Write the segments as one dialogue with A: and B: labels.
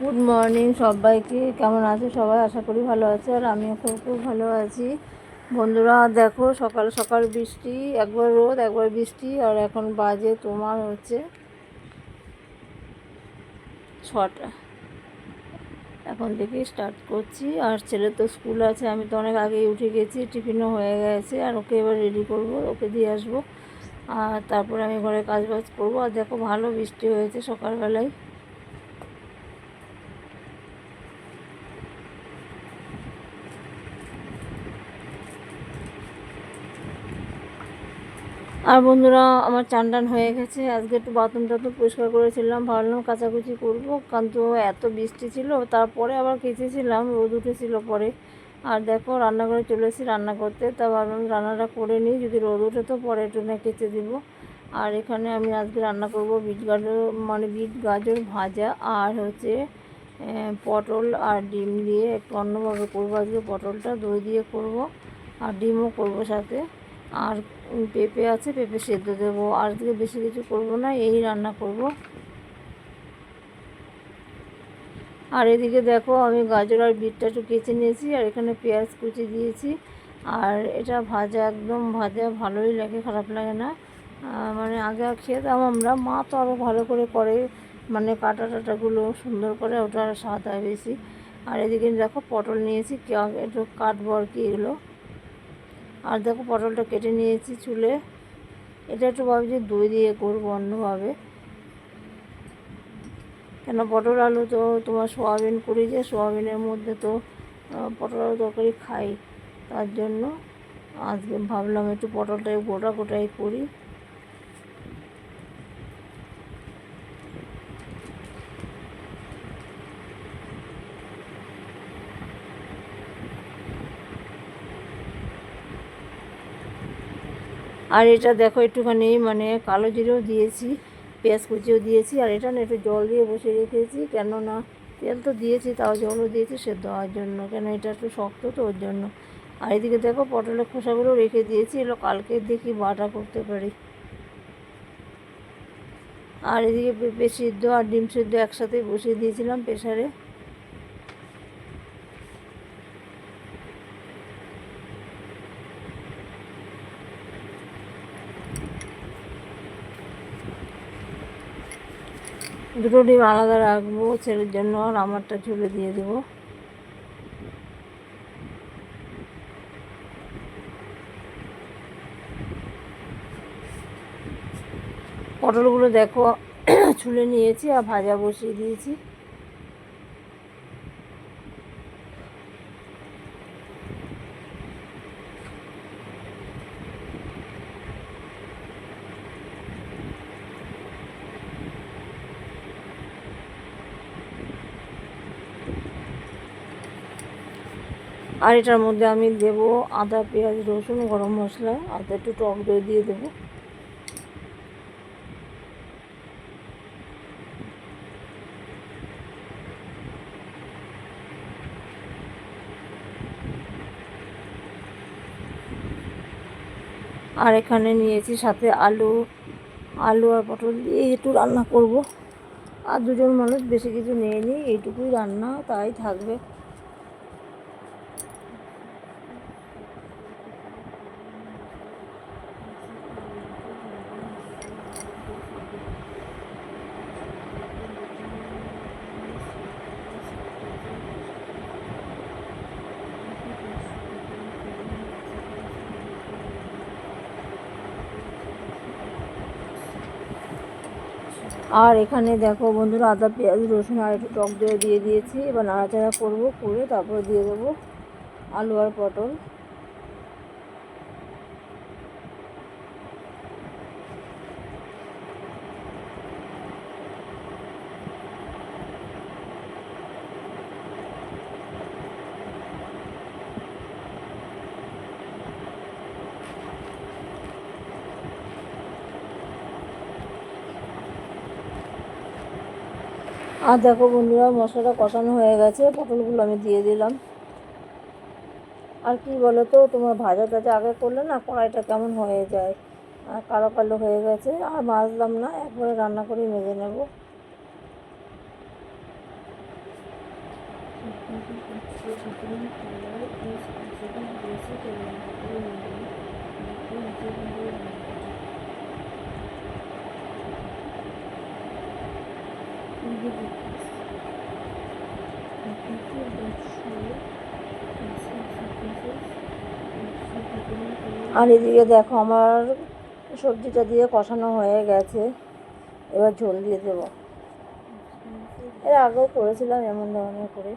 A: Good morning সবাইকে। কেমন আছে? সবাই আশা করি ভালো আছে, আর আমিও খুব খুব ভালো আছি। বন্ধুরা, দেখো, সকাল সকাল বৃষ্টি, একবার রোদ, একবার বৃষ্টি, আর এখন বাজে তোমার হচ্ছে ছটা। এখন থেকে স্টার্ট করছি। আর ছেলে তো স্কুল আছে, আমি তো অনেক আগেই উঠে গেছি, টিফিনও হয়ে গেছে, আর ওকে এবার রেডি করব, ওকে দিয়ে আসব। আর তারপরে আমি ঘরে কাজ বাজ করব। আর দেখো, ভালো বৃষ্টি হয়েছে সকালবেলায়। আর বন্ধুরা, আমার চান টান হয়ে গেছে। আজকে একটু বাথরুম টাথরুম পরিষ্কার করেছিলাম ভাবলাম কাচাকুচি করব কিন্তু এত বৃষ্টি ছিল। তারপরে আবার কেচেছিলাম রোদ উঠেছিল পরে। আর দেখো, রান্নাঘরে চলে এসেছি রান্না করতে। তা ভাবলাম রান্নাটা করে নিই, যদি রোদ উঠে তো পরে একটু না কেচে দিব। আর এখানে আমি আজকে রান্না করব বিট গাজর মানে বিট গাজর ভাজা আর হচ্ছে পটল আর ডিম দিয়ে একটু অন্যভাবে করব। আজকে পটলটা দই দিয়ে করব আর ডিমও করব সাথে। আর পেঁপে আছে, পেঁপে সেদ্ধ দেবো। আর আজকে বেশি কিছু করব না, এই রান্না করব। আর এদিকে দেখো, আমি গাজর আর বিটটা একটু কেচে নিয়েছি, আর এখানে পেঁয়াজ কুচি দিয়েছি। আর এটা ভাজা, একদম ভাজা, ভালোই লাগে, খারাপ লাগে না। মানে আগে খেতাম আমরা, মা তো আরও ভালো করে করে মানে কাটা টাটাগুলো সুন্দর করে ওটা স্বাদ হয় বেশি। আর এদিকে দেখো, পটল নিয়েছি একটু কাটবো আর কি এগুলো। আর দেখো পটলটা কেটে নিয়েছি চুলে। এটা একটু ভাবছি দই দিয়ে করব অন্যভাবে। কেন পটল আলু তো তোমার সোয়াবিন করি যে, সোয়াবিনের মধ্যে তো পটল আলু তরকারি খাই। তার জন্য আজকে ভাবলাম একটু পটলটাই গোটা গোটাই করি। আর এটা দেখো একটুখানি মানে কালো জিরেও দিয়েছি, পেঁয়াজ কুচিও দিয়েছি, আর এটা না একটু জল দিয়ে বসে রেখেছি, কেননা তেল তো দিয়েছি, তাও জলও দিয়েছি সেদ্ধ হওয়ার জন্য, কেন এটা একটু শক্ত তো ওর জন্য। আর এদিকে দেখো পটলের খোসাগুলো রেখে দিয়েছি এগুলো কালকে দেখি বাটা করতে পারি। আর এদিকে পেঁপে সিদ্ধ আর ডিম সিদ্ধ একসাথে বসিয়ে দিয়েছিলাম প্রেশারে দুটো ডিম আলাদা রাখব, ছেলের জন্য আর আমারটা ছুলে দিয়ে দেবো। পটলগুলো দেখো ছুলে নিয়েছি আর ভাজা বসিয়ে দিয়েছি। আর এটার মধ্যে আমি দেব আদা, পেঁয়াজ, রসুন, গরম মশলা, আদা একটু টক দই দিয়ে দেবো। আর এখানে নিয়েছি সাথে আলু আলু আর পটল দিয়ে একটু রান্না করব। আর দুজন মানুষ বেশি কিছু নিয়ে নিই এইটুকুই রান্না, তাই থাকবে। আর এখানে দেখো বন্ধুরা আদা, পেঁয়াজ, রসুন আর একটু টক দিয়ে দিয়ে দিয়েছি। এবার নাড়াচাড়া করব, করে তারপরে দিয়ে দেবো আলু আর পটল। আর দেখো বন্ধুরা, মশলাটা কষানো হয়ে গেছে, পটলগুলো আমি দিয়ে দিলাম। আর কি বলো তো তোমার ভাজা টাজা আগে করলে না কড়াইটা কেমন হয়ে যায়? আর কালো কালো হয়ে গেছে, আর মাজলাম না, একবারে রান্না করে মেজে নেব। আর এদিকে দেখো আমার সবজিটা দিয়ে কষানো হয়ে গেছে। এবার ঝোল দিয়ে দেবো। এর আগেও করেছিলাম, এমন ধরনের করে।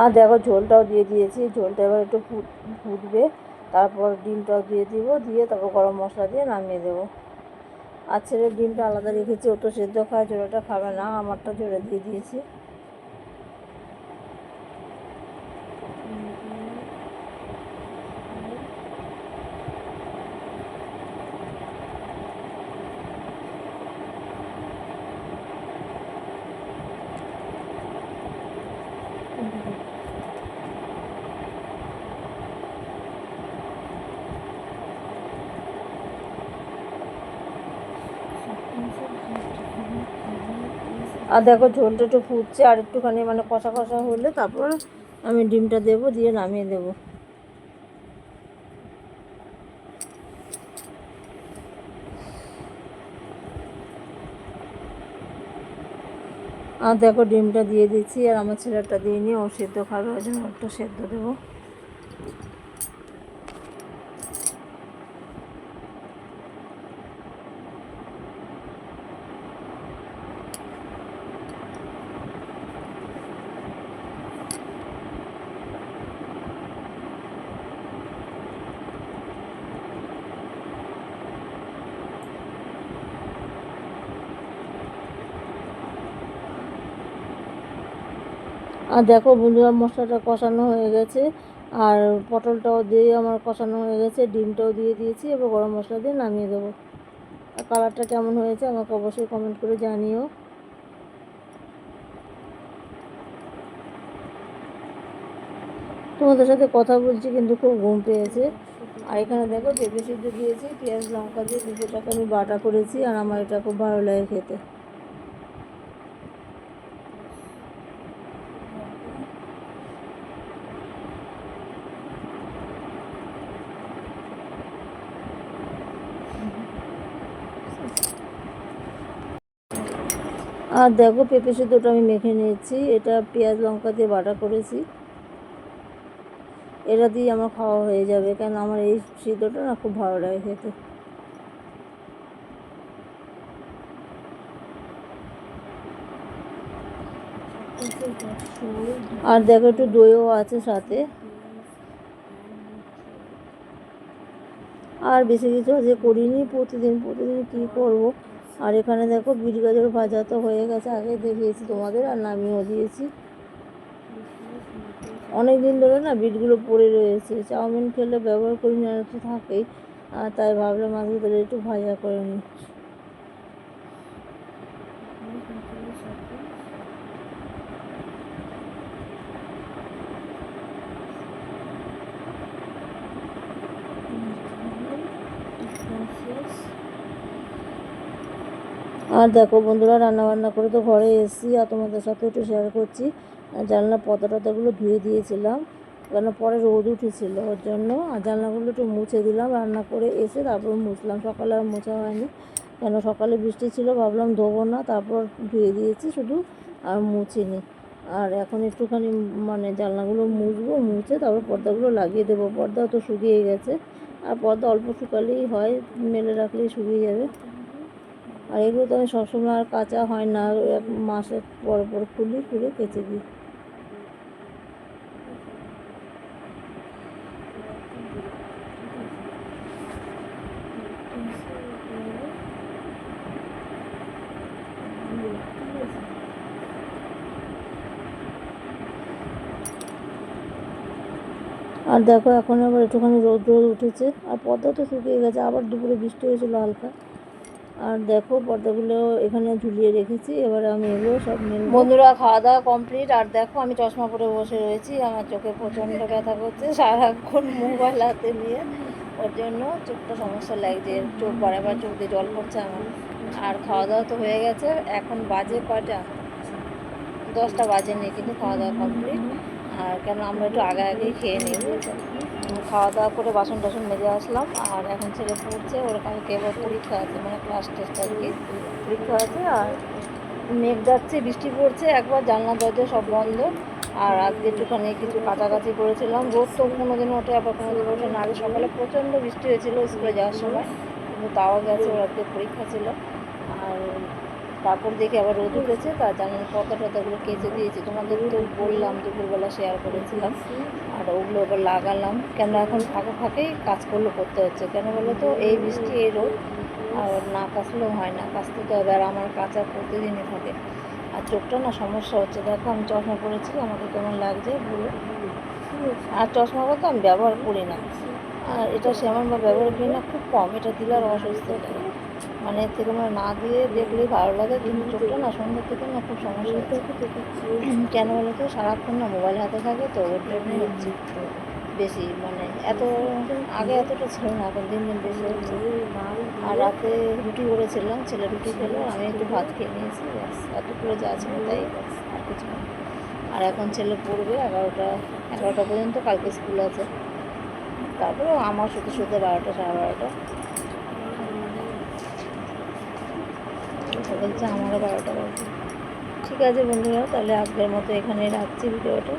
A: আর দেখো ঝোলটাও দিয়ে দিয়েছি, ঝোলটা এবার একটু ফুট, ফুটবে। তারপর ডিমটাও দিয়ে দিব, দিয়ে তারপর গরম মশলা দিয়ে নামিয়ে দেবো। আর ছেলের ডিমটা আলাদা রেখেছি, ও তো সেদ্ধ খায়, ঝোলটা খাবে না, আমারটা জোরে দিয়ে দিয়েছি। আর দেখো ঝোলটা একটু ফুটছে, আর একটুখানি মানে কষা কষা হলে তারপর আমি ডিমটা দেবো, দিয়ে নামিয়ে দেবো। আর দেখো ডিমটা দিয়ে দিচ্ছি, আর আমার ছেলেটা দিয়ে নিয়ে ও সেদ্ধ খাবে, ওই জন্য একটু সেদ্ধ দেবো। আর দেখো বন্ধুরা, মশলাটা কষানো হয়ে গেছে। আর পটলটাও দিয়ে আমার কষানো হয়ে গেছে, ডিমটাও দিয়ে দিয়েছি, এবার গরম মশলা দিয়ে নামিয়ে দেবো। আর কালারটা কেমন হয়েছে আমাকে অবশ্যই কমেন্ট করে জানিও। তোমাদের সাথে কথা বলছি কিন্তু খুব ঘুম পেয়েছে। আর এখানে দেখো পেঁপে সিদ্ধ দিয়েছি, পেঁয়াজ, লঙ্কা দিয়ে পেঁপেটাকে আমি বাটা করেছি, আর আমার এটা খুব ভালো লাগে খেতে। আর দেখো পেঁপে সিদ্ধটা আমি মেখে নিয়েছি। এটা পেঁয়াজ লঙ্কা দিয়ে বাটা করেছি। এটা দিয়ে আমার খাওয়া হয়ে যাবে, কেন আমার এই সিদ্ধটা না খুব ভালো লাগে খেতে। আর দেখো একটু দইও আছে সাথে। আর বেশি কিছু আজকে করিনি, প্রতিদিন প্রতিদিন কী করব? আর এখানে দেখো বিট গাজর ভাজা তো হয়ে গেছে, আগে দেখিয়েছি তোমাদের আর নামিয়েও দিয়েছি। অনেক দিন ধরে না বিটগুলো পড়ে রয়েছে, চাউমিন খেলে ব্যবহার করি না তো থাকেই। আর তাই ভাবলাম আজকে তাহলে একটু ভাজা করে নিই। আর দেখো বন্ধুরা রান্না বান্না করে তো ঘরে এসেছি আর তোমাদের সাথে একটু শেয়ার করছি। আর জানলার পর্দা টর্দাগুলো ধুয়ে দিয়েছিলাম, কেন পরে রোদ উঠেছিল ওর জন্য। আর জানলাগুলো একটু মুছে দিলাম, রান্না করে এসে তারপর মুছলাম। সকালে আর মোছা হয়নি, কেন সকালে বৃষ্টি ছিল ভাবলাম ধোবো না, তারপর ধুয়ে দিয়েছি শুধু আর মুছিনি। আর এখন একটুখানি মানে জানলাগুলো মুছবো, মুছে তারপর পর্দাগুলো লাগিয়ে দেবো। পর্দা তো শুকিয়ে গেছে, আর পর্দা অল্প শুকালেই হয়, মেলে রাখলেই শুকিয়ে যাবে। আর এগুলো তো আমি সবসময় আর কাঁচা হয় না এক মাসে পর পর খুলি, খুলে কেচে দিই। আর দেখো, এখন আবার একটুখানি রোদ রোদ উঠেছে, আর পদ্মা তো শুকিয়ে গেছে, আবার দুপুরে বৃষ্টি হয়েছিল হালকা। আর দেখো পর্দাগুলো এখানে ঝুলিয়ে রেখেছি, এবারে আমি এগুলো সব বন্ধুরা খাওয়া দাওয়া কমপ্লিট আর দেখো আমি চশমা পরে বসে রয়েছি, আমার চোখে প্রচণ্ড ব্যথা করছে, সারাক্ষণ মোবাইল হাতে নিয়ে। ওর জন্য চোখটা সমস্যা লাগছে, চোখ বারবার চোখ দিয়ে জল পড়ছে আমার। আর খাওয়া দাওয়া তো হয়ে গেছে, এখন বাজে কয়টা? দশটা বাজেনি, কিন্তু খাওয়া দাওয়া কমপ্লিট আর কেন, আমরা একটু আগে আগেই খেয়ে নিই, বুঝেছ? খাওয়া দাওয়া করে বাসন টাসন মেজে আসলাম। আর এখন ছেলে পড়ছে, ওর কালকে এবার পরীক্ষা আছে মানে ক্লাস টেস্ট আর কি। পরীক্ষা আছে, আর মেঘ যাচ্ছে, বৃষ্টি পড়ছে, একবার জানলা, দরজা সব বন্ধ। আর আজকে একটুখানি কিছু কাছাকাছি করেছিলাম। রোদ তো কোনো দিন ওঠে, আবার কোনো দিন ওঠে না। আগে সকালে প্রচণ্ড বৃষ্টি হয়েছিল স্কুলে যাওয়ার সময়, কিন্তু তাও গেছে, ওর আজকে পরীক্ষা ছিল। আর তারপর দেখি আবার রোদ উঠেছে তার জানার পতা টতাগুলো কেচে দিয়েছি, তোমাদের তো বললাম, দুপুরবেলা শেয়ার করেছিলাম, আর ওগুলো আবার লাগালাম। কেন এখন ফাঁকে ফাঁকেই কাজগুলো করতে হচ্ছে, কেন বলো তো? এই বৃষ্টি, এই রোদ, আর না কাচলেও হয় না, কাচতে তো হবে, আর আমার কাঁচা প্রতিদিনই থাকে। আর চোখটা না সমস্যা হচ্ছে, দেখো আমি চশমা পরেছি, আমাকে কেমন লাগছে বলো? আর চশমা বলতে আমি ব্যবহার করি না। আর এটা সেমন বা ব্যবহার করি না, খুব কম, এটা দিলে আর অসুস্থ লাগে মানে এর থেকে মানে না দিয়ে দেখলেই ভালো লাগে কিন্তু চোখটা না সন্ধ্যা থেকে না খুব সমস্যা হচ্ছে। কেন বলো তো? সারাক্ষণ না মোবাইল হাতে থাকে তো ওর জন্যই হচ্ছে বেশি মানে এত আগে এতটা ছিল না এখন দিন দিন বেশি হচ্ছে। আর রাতে রুটি করেছিলাম ছেলে রুটি খেলো আমি একটু ভাত খেয়ে নিয়েছি ব্যাস এতটুকু যা ছিল তাই আর কিছু না। আর এখন ছেলে পড়বে এগারোটা এগারোটা পর্যন্ত কালকে স্কুল আছে। তারপরে আমার শুতে শুতে বারোটা সাড়ে বারোটা। তো বলছে আমারও বারোটা বাজে। ঠিক আছে বন্ধুরা, তাহলে আজকের মতো এখানে রাখছি ভিডিওটা।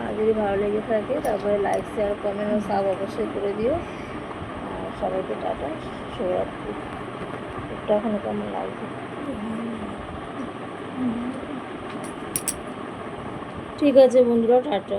A: আর যদি ভালো লেগে থাকে তারপরে লাইক শেয়ার কমেন্ট ও সাব অবশ্যই করে দিও। আর সবাইকে টাটা, শুভরাত্রি। একটু এখনও কেমন লাগবে ঠিক আছে বন্ধুরা, টাটা।